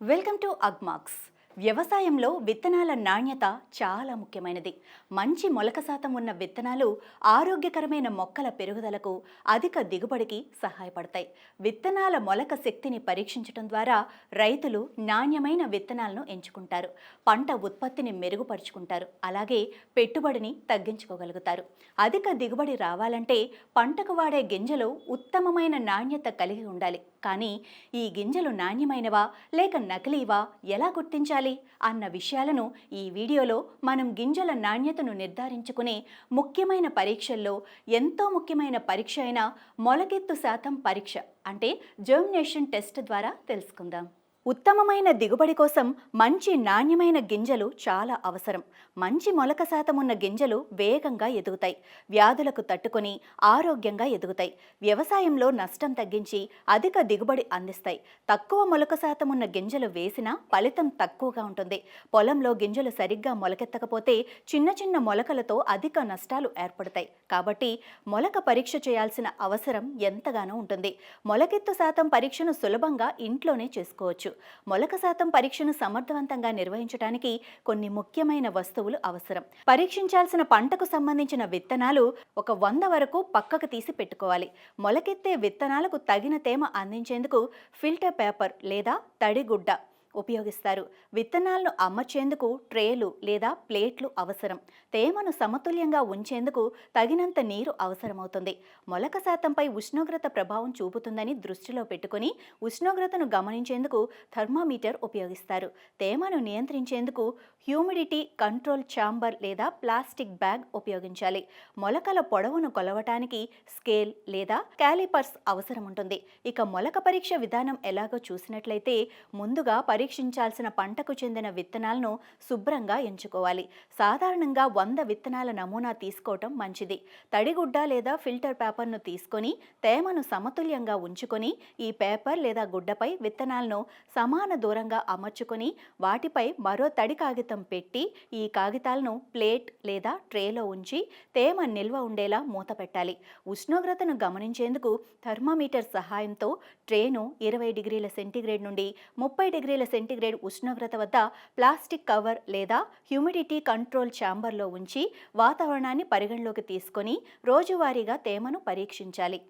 Welcome to Agmax. వ్యవసాయంలో విత్తనాల నాణ్యత చాలా ముఖ్యమైనది. మంచి మొలక శాతం ఉన్న విత్తనాలు ఆరోగ్యకరమైన మొక్కల పెరుగుదలకు అధిక దిగుబడికి సహాయపడతాయి. విత్తనాల మొలక శక్తిని పరీక్షించడం ద్వారా రైతులు నాణ్యమైన విత్తనాలను ఎంచుకుంటారు. పంట ఉత్పత్తిని మెరుగుపరుచుకుంటారు. అలాగే పెట్టుబడిని తగ్గించుకోగలుగుతారు. అధిక దిగుబడి రావాలంటే పంటకు వాడే గింజలు ఉత్తమమైన నాణ్యత కలిగి ఉండాలి. కానీ ఈ గింజలు నాణ్యమైనవా లేక నకిలీవా ఎలా గుర్తించాలి అన్న విషయాలను ఈ వీడియోలో మనం గింజల నాణ్యతను నిర్ధారించుకునే ముఖ్యమైన పరీక్షల్లో ఎంతో ముఖ్యమైన పరీక్ష అయిన మొలకెత్తు శాతం పరీక్ష అంటే జర్మినేషన్ టెస్ట్ ద్వారా తెలుసుకుందాం. ఉత్తమమైన దిగుబడి కోసం మంచి నాణ్యమైన గింజలు చాలా అవసరం. మంచి మొలక శాతం ఉన్న గింజలు వేగంగా ఎదుగుతాయి. వ్యాధులకు తట్టుకొని ఆరోగ్యంగా ఎదుగుతాయి. వ్యవసాయంలో నష్టం తగ్గించి అధిక దిగుబడి అందిస్తాయి. తక్కువ మొలక శాతం ఉన్న గింజలు వేసినా ఫలితం తక్కువగా ఉంటుంది. పొలంలో గింజలు సరిగ్గా మొలకెత్తకపోతే చిన్న చిన్న మొలకలతో అధిక నష్టాలు ఏర్పడతాయి. కాబట్టి మొలక పరీక్ష చేయాల్సిన అవసరం ఎంతగానో ఉంటుంది. మొలకెత్తు శాతం పరీక్షను సులభంగా ఇంట్లోనే చేసుకోవచ్చు. మొలక శాతం పరీక్షను సమర్థవంతంగా నిర్వహించడానికి కొన్ని ముఖ్యమైన వస్తువులు అవసరం. పరీక్షించాల్సిన పంటకు సంబంధించిన విత్తనాలు ఒక వంద వరకు పక్కకు తీసి పెట్టుకోవాలి. మొలకెత్తే విత్తనాలకు తగిన తేమ అందించేందుకు ఫిల్టర్ పేపర్ లేదా తడిగుడ్డ ఉపయోగిస్తారు. విత్తనాలను అమర్చేందుకు ట్రేలు లేదా ప్లేట్లు అవసరం. తేమను సమతుల్యంగా ఉంచేందుకు తగినంత నీరు అవసరమవుతుంది. మొలక శాతంపై ఉష్ణోగ్రత ప్రభావం చూపుతుందని దృష్టిలో పెట్టుకుని ఉష్ణోగ్రతను గమనించేందుకు థర్మామీటర్ ఉపయోగిస్తారు. తేమను నియంత్రించేందుకు హ్యూమిడిటీ కంట్రోల్ ఛాంబర్ లేదా ప్లాస్టిక్ బ్యాగ్ ఉపయోగించాలి. మొలకల పొడవును కొలవటానికి స్కేల్ లేదా క్యాలిపర్స్ అవసరం ఉంటుంది ఇక మొలక పరీక్ష విధానం ఎలాగో చూసినట్లయితే ముందుగా పరీక్షించాల్సిన పంటకు చెందిన విత్తనాలను శుభ్రంగా ఎంచుకోవాలి. సాధారణంగా వంద విత్తనాల నమూనా తీసుకోవటం మంచిది. తడిగుడ్డ లేదా ఫిల్టర్ పేపర్ను తీసుకొని తేమను సమతుల్యంగా ఉంచుకొని ఈ పేపర్ లేదా గుడ్డపై విత్తనాలను సమాన దూరంగా అమర్చుకొని వాటిపై మరో తడి కాగితం పెట్టి ఈ కాగితాలను ప్లేట్ లేదా ట్రేలో ఉంచి తేమ నిల్వ ఉండేలా మూత పెట్టాలి. ఉష్ణోగ్రతను గమనించేందుకు థర్మామీటర్ సహాయంతో ట్రేను ఇరవై డిగ్రీల సెంటీగ్రేడ్ నుండి ముప్పై డిగ్రీల సెంటిగ్రేడ్ ఉష్ణోగ్రత వద్ద ప్లాస్టిక్ కవర్ లేదా హ్యూమిడిటీ కంట్రోల్ ఛాంబర్లో ఉంచి వాతావరణాన్ని పరిగణలోకి తీసుకొని రోజువారీగా తేమను పరీక్షించాలి.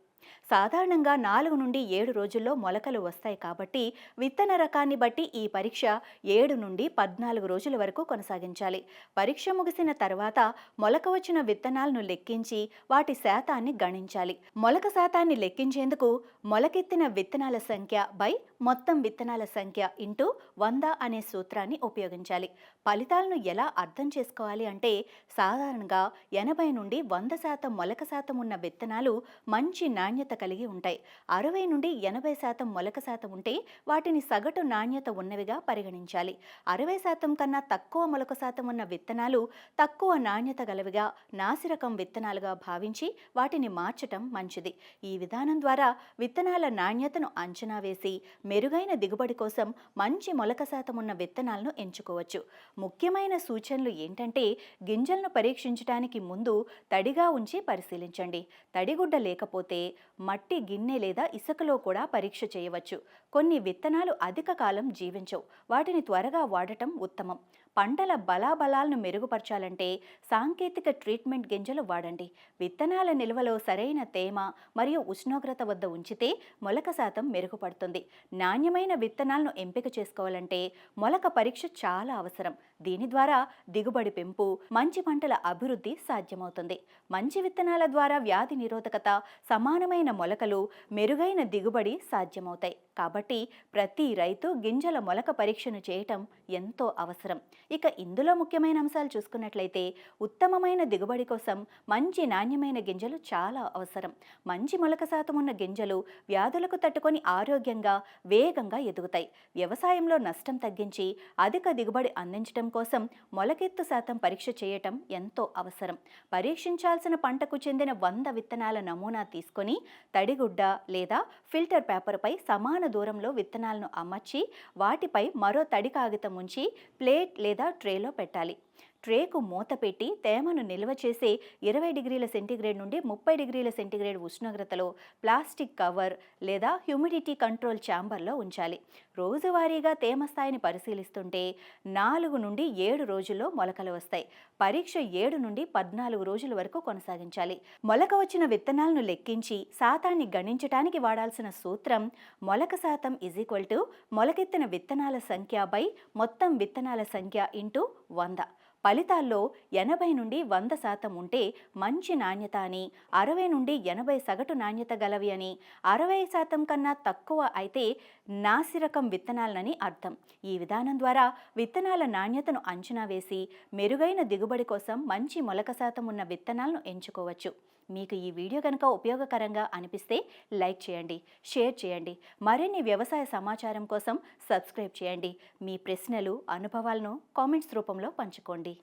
సాధారణంగా నాలుగు నుండి ఏడు రోజుల్లో మొలకలు వస్తాయి కాబట్టి విత్తన రకాన్ని బట్టి ఈ పరీక్ష ఏడు నుండి పద్నాలుగు రోజుల వరకు కొనసాగించాలి. పరీక్ష ముగిసిన తర్వాత మొలక వచ్చిన విత్తనాలను లెక్కించి వాటి శాతాన్ని గణించాలి. మొలక శాతాన్ని లెక్కించేందుకు మొలకెత్తిన విత్తనాల సంఖ్య బై మొత్తం విత్తనాల సంఖ్య ఇంటూ వంద అనే సూత్రాన్ని ఉపయోగించాలి. ఫలితాలను ఎలా అర్థం చేసుకోవాలి అంటే సాధారణంగా ఎనభై నుండి వంద శాతం మొలక శాతం ఉన్న విత్తనాలు మంచి నాణ్యత కలిగి ఉంటాయి. అరవై నుండి ఎనభై శాతం మొలక శాతం ఉంటే వాటిని సగటు నాణ్యత ఉన్నవిగా పరిగణించాలి. అరవై శాతం కన్నా తక్కువ మొలక శాతం ఉన్న విత్తనాలు తక్కువ నాణ్యత గలవిగా నాసిరకం విత్తనాలుగా భావించి వాటిని మార్చటం మంచిది. ఈ విధానం ద్వారా విత్తనాల నాణ్యతను అంచనా వేసి మెరుగైన దిగుబడి కోసం మంచి మొలక శాతం ఉన్న విత్తనాలను ఎంచుకోవచ్చు. ముఖ్యమైన సూచనలు ఏంటంటే గింజలను పరీక్షించడానికి ముందు తడిగా ఉంచి పరిశీలించండి. తడిగుడ్డ లేకపోతే మట్టి గిన్నె లేదా ఇసుకలో కూడా పరీక్ష చేయవచ్చు. కొన్ని విత్తనాలు అధిక కాలం జీవించవు. వాటిని త్వరగా వాడటం ఉత్తమం. పంటల బలాబలాలను మెరుగుపరచాలంటే సాంకేతిక ట్రీట్మెంట్ గింజలు వాడండి. విత్తనాల నిల్వలో సరైన తేమ మరియు ఉష్ణోగ్రత వద్ద ఉంచితే మొలక శాతం మెరుగుపడుతుంది. నాణ్యమైన విత్తనాలను ఎంపిక చేసుకోవాలంటే మొలక పరీక్ష చాలా అవసరం. దీని ద్వారా దిగుబడి పెంపు మంచి పంటల అభివృద్ధి సాధ్యమవుతుంది. మంచి విత్తనాల ద్వారా వ్యాధి నిరోధకత సమానమైన మొలకలు మెరుగైన దిగుబడి సాధ్యమవుతాయి. కాబట్టి ప్రతి రైతు గింజల మొలక పరీక్షను చేయటం ఎంతో అవసరం. ఇక ఇందులో ముఖ్యమైన అంశాలు చూసుకున్నట్లయితే ఉత్తమమైన దిగుబడి కోసం మంచి నాణ్యమైన గింజలు చాలా అవసరం. మంచి మొలక శాతం ఉన్న గింజలు వ్యాధులకు తట్టుకొని ఆరోగ్యంగా వేగంగా ఎదుగుతాయి. వ్యవసాయంలో నష్టం తగ్గించి అధిక దిగుబడి అందించడం కోసం మొలకెత్తు శాతం పరీక్ష చేయటం ఎంతో అవసరం. పరీక్షించాల్సిన పంటకు చెందిన వంద విత్తనాల నమూనా తీసుకొని తడిగుడ్డ లేదా ఫిల్టర్ పేపర్పై సమాన దూరంలో విత్తనాలను అమర్చి వాటిపై మరో తడి కాగితం ఉంచి ప్లేట్ లేదా ట్రేలో పెట్టాలి. ట్రేకు మూత పెట్టి తేమను నిల్వ చేసే ఇరవై డిగ్రీల సెంటీగ్రేడ్ నుండి ముప్పై డిగ్రీల సెంటీగ్రేడ్ ఉష్ణోగ్రతలో ప్లాస్టిక్ కవర్ లేదా హ్యూమిడిటీ కంట్రోల్ ఛాంబర్లో ఉంచాలి. రోజువారీగా తేమ స్థాయిని పరిశీలిస్తుంటే నాలుగు నుండి ఏడు రోజుల్లో మొలకలు వస్తాయి. పరీక్ష ఏడు నుండి పద్నాలుగు రోజుల వరకు కొనసాగించాలి. మొలక వచ్చిన విత్తనాలను లెక్కించి శాతాన్ని గణించటానికి వాడాల్సిన సూత్రం మొలక శాతం ఇజ్ ఈక్వల్ టు మొలకెత్తిన విత్తనాల సంఖ్య బై మొత్తం విత్తనాల సంఖ్య ఇంటూ వంద. ఫలితాల్లో ఎనభై నుండి వంద శాతం ఉంటే మంచి నాణ్యత అని అరవై నుండి ఎనభై సగటు నాణ్యత గలవి అని అరవై శాతం కన్నా తక్కువ అయితే నాసిరకం విత్తనాలనని అర్థం. ఈ విధానం ద్వారా విత్తనాల నాణ్యతను అంచనా వేసి మెరుగైన దిగుబడి కోసం మంచి మొలక శాతం ఉన్న విత్తనాలను ఎంచుకోవచ్చు. మీకు ఈ వీడియో కనుక ఉపయోగకరంగా అనిపిస్తే లైక్ చేయండి షేర్ చేయండి మరిన్ని వ్యవసాయ సమాచారం కోసం సబ్స్క్రైబ్ చేయండి. మీ ప్రశ్నలు అనుభవాలను కామెంట్స్ రూపంలో పంచుకోండి.